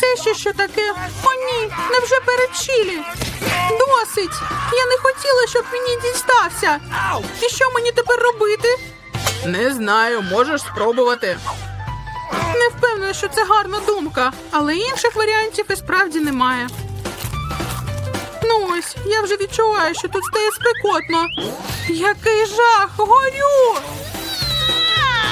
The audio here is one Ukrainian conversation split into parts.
Це ще що таке? О, ні, невже перед чилі? Досить! Я не хотіла, щоб мені дістався. І що мені тепер робити? Не знаю, можеш спробувати. Не впевнена, що це гарна думка, але інших варіантів і справді немає. Ну ось, я вже відчуваю, що тут стає спекотно. Який жах! Горю!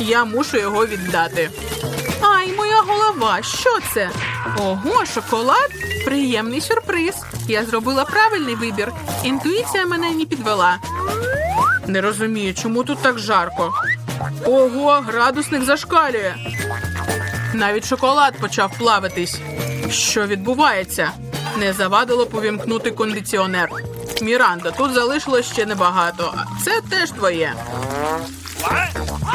Я мушу його віддати. Ай, моя голова, що це? Ого, шоколад? Приємний сюрприз. Я зробила правильний вибір. Інтуїція мене не підвела. Не розумію, чому тут так жарко. Ого, градусник зашкалює. Навіть шоколад почав плавитись. Що відбувається? Не завадило повімкнути кондиціонер. Міранда, тут залишилось ще небагато. Це теж твоє.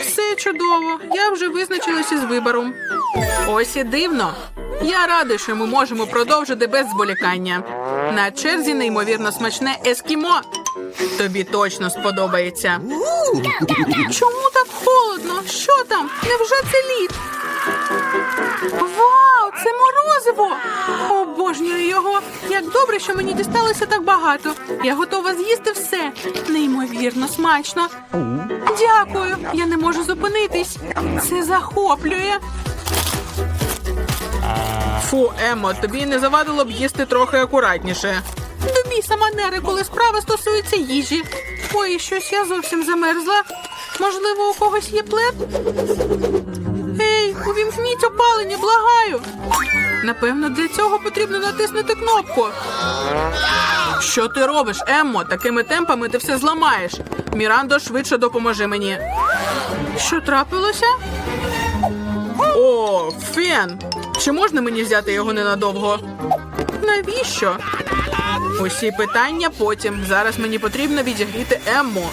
Все чудово. Я вже визначилася з вибором. Ось і дивно. Я радий, що ми можемо продовжити без зволікання. На черзі неймовірно смачне ескімо. Тобі точно сподобається. Чому так холодно? Що там? Невже це лід? Вау, це морозиво! Його. Як добре, що мені дісталося так багато. Я готова з'їсти все. Неймовірно смачно. Дякую. Я не можу зупинитись. Це захоплює. Фу, Емо, тобі не завадило б їсти трохи акуратніше. До біса манери, коли справа стосується їжі. Ой, щось я зовсім замерзла. Можливо, у когось є плед? Ей, увімкніть опалення, благаю. Напевно, для цього потрібно натиснути кнопку. Що ти робиш, Еммо? Такими темпами ти все зламаєш. Мірандо, швидше допоможи мені. Що трапилося? О, фен! Чи можна мені взяти його ненадовго? Навіщо? Усі питання потім. Зараз мені потрібно відігріти Емму.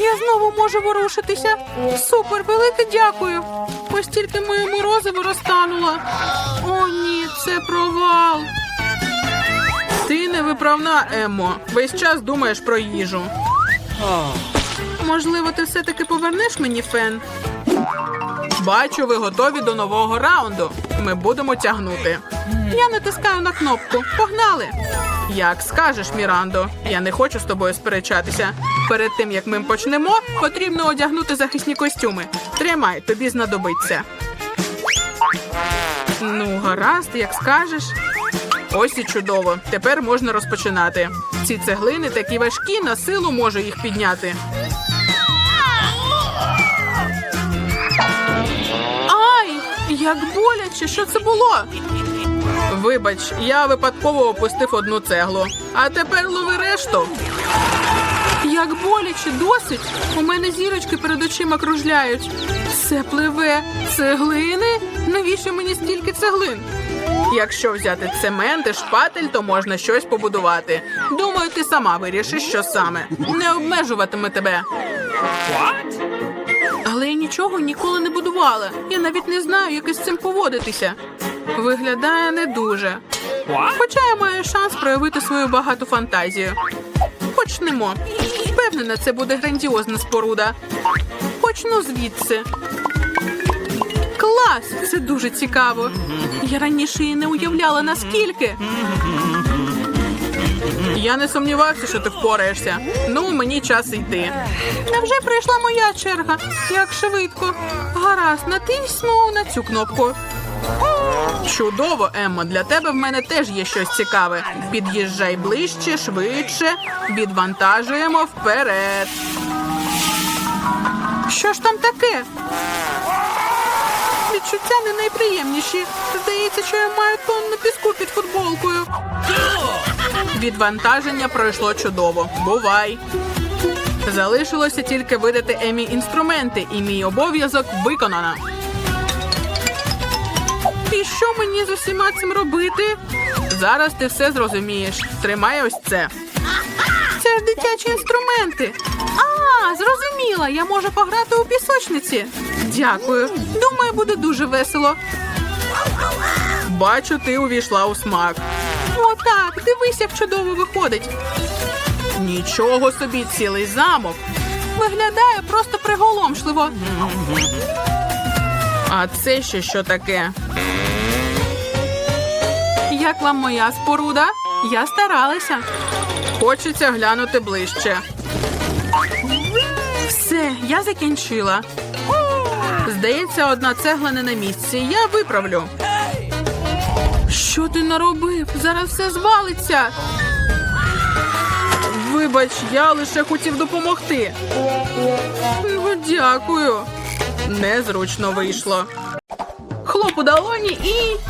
Я знову можу ворушитися. Супер, велике дякую. Ось тільки моє морозиво розтануло. О, ні, це провал. Ти невиправна, Еммо. Весь час думаєш про їжу. Можливо, ти все-таки повернеш мені фен? Бачу, ви готові до нового раунду. Ми будемо тягнути. Я натискаю на кнопку. Погнали! Як скажеш, Мірандо. Я не хочу з тобою сперечатися. Перед тим як ми почнемо, потрібно одягнути захисні костюми. Тримай, тобі знадобиться. Ну, гаразд, як скажеш. Ось і чудово. Тепер можна розпочинати. Ці цеглини такі важкі, на силу можу їх підняти. Ай, як боляче, що це було? Вибач, я випадково опустив одну цеглу. А тепер лови решту. Як боляче, досить. У мене зірочки перед очима кружляють. Все пливе. Цеглини? Навіщо мені стільки цеглин? Якщо взяти цемент і шпатель, то можна щось побудувати. Думаю, ти сама вирішиш, що саме. Не обмежуватиме тебе. Але я нічого ніколи не будувала. Я навіть не знаю, як із цим поводитися. Виглядає не дуже. Хоча я маю шанс проявити свою багату фантазію. Почнемо. Впевнена, це буде грандіозна споруда. Почну звідси. Клас! Це дуже цікаво. Я раніше і не уявляла наскільки. Я не сумнівався, що ти впораєшся. Ну, мені час йти. Невже прийшла моя черга? Як швидко. Гаразд, натисну на цю кнопку. Чудово, Еммо, для тебе в мене теж є щось цікаве. Під'їжджай ближче, швидше, відвантажуємо вперед. Що ж там таке? Відчуття не найприємніші. Здається, що я маю тонну піску під футболкою. Відвантаження пройшло чудово. Бувай. Залишилося тільки видати Емі інструменти, і мій обов'язок виконано. І що мені з усіма цим робити? Зараз ти все зрозумієш. Тримай ось це. Це ж дитячі інструменти. А, зрозуміла, я можу пограти у пісочниці. Дякую. Думаю, буде дуже весело. Бачу, ти увійшла у смак. Отак, дивись, як чудово виходить. Нічого собі, цілий замок. Виглядає просто приголомшливо. А це ще що таке? Як вам моя споруда? Я старалася. Хочеться глянути ближче. Все, я закінчила. Здається, одна цегла не на місці. Я виправлю. Що ти наробив? Зараз все звалиться. Вибач, я лише хотів допомогти. Ну, дякую. Незручно вийшло. Хлоп у долоні і.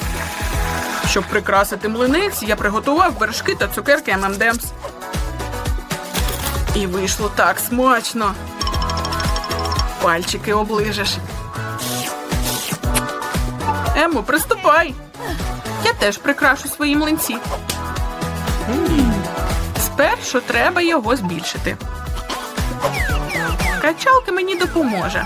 Щоб прикрасити млинець, я приготував вершки та цукерки ММДМС. І вийшло так смачно. Пальчики оближеш. Емо, приступай. Я теж прикрашу свої млинці. Спершу треба його збільшити. Качалка мені допоможе.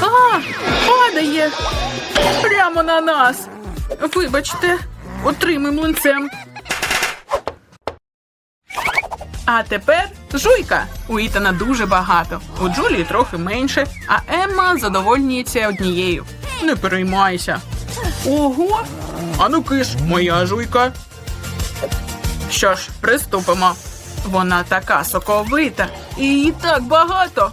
А, падає. Прямо на нас. Вибачте, отримай млинцем. А тепер жуйка. У Ітана дуже багато. У Джулії трохи менше, а Емма задовольнюється однією. Не переймайся. Ого! Ану киш, моя жуйка. Що ж, приступимо. Вона така соковита і її так багато.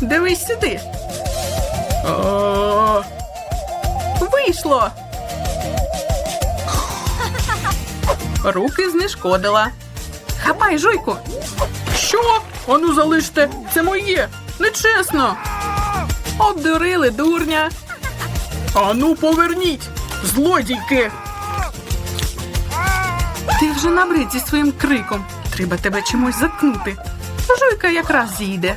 Дивись сюди. О, Вийшло. Руки знешкодила. Хапай, жуйку. Що? Ану залиште, це моє. Нечесно. Обдурили дурня. Ану, поверніть, злодійки. Ти вже набрид зі своїм криком. Треба тебе чимось заткнути. Жуйка якраз зійде.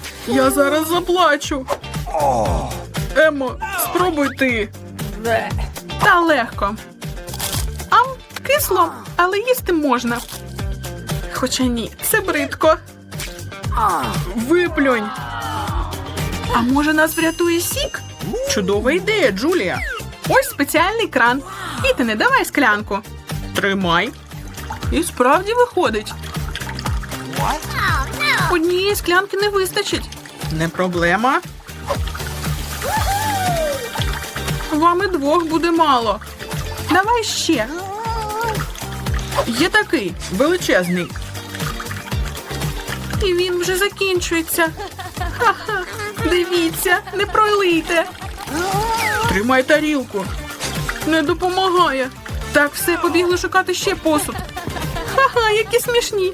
Я зараз заплачу. Емо, спробуй ти. Та легко. Ам, кисло, але їсти можна. Хоча ні, це бридко. Виплюнь. А може нас врятує сік? Чудова ідея, Джулія. Ось спеціальний кран. Ітане, давай склянку. Тримай. І справді виходить. Однієї склянки не вистачить. Не проблема. Вам і двох буде мало. Давай ще. Є такий величезний. І він вже закінчується. Ха-ха. Дивіться, не пролийте. Тримай тарілку. Не допомагає. Так, все, побігли шукати ще посуд. Ха-ха, які смішні.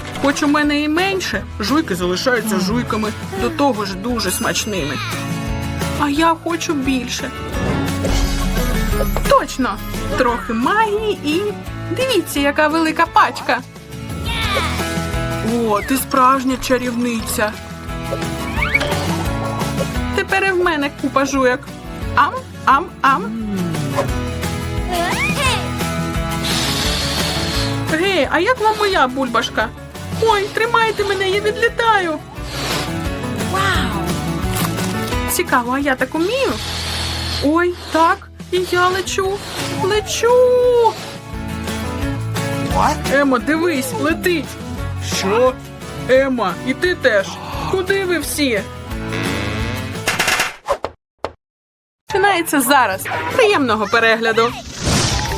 Хоч у мене і менше, жуйки залишаються жуйками, до того ж дуже смачними. А я хочу більше. Точно! Трохи магії і. Дивіться, яка велика пачка. О, ти справжня чарівниця. Тепер і в мене купа жуйок. Ам, ам, ам. Гей, а як вам моя бульбашка? Ой, тримайте мене, я відлітаю. Вау! Цікаво, а я так умію? Ой, так, і я лечу. Лечу. Ема, дивись, летить. Що? Ема, і ти теж. Куди ви всі? Починається зараз. Приємного перегляду.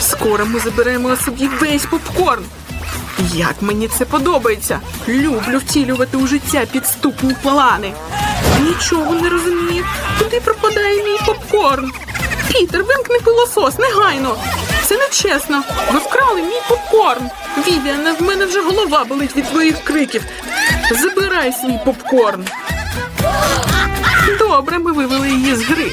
Скоро ми заберемо собі весь попкорн. Як мені це подобається. Люблю втілювати у життя підступні плани. Нічого не розумію. Куди пропадає мій попкорн? Пітер, вимкни пилосос, негайно. Це нечесно. Ви вкрали мій попкорн. Вівіане, в мене вже голова болить від твоїх криків. Забирай свій попкорн. Добре, ми вивели її з гри.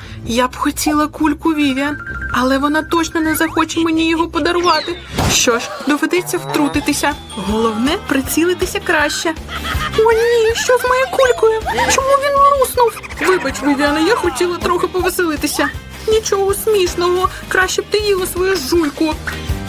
Я б хотіла кульку Вівіан, але вона точно не захоче мені його подарувати. Що ж, доведеться втрутитися. Головне прицілитися краще. О, ні, що з моєю кулькою? Чому він луснув? Вибач, Вівіана, я хотіла трохи повеселитися. Нічого смішного, краще б ти їла свою жуйку.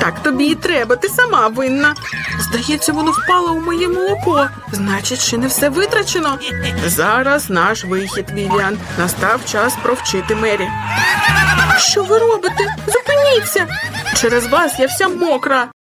Так тобі і треба, ти сама винна. Здається, воно впало у моє молоко. Значить, ще не все витрачено. Зараз наш вихід, Вівіан. Настав час провчити Мері. Що ви робите? Зупиніться! Через вас я вся мокра.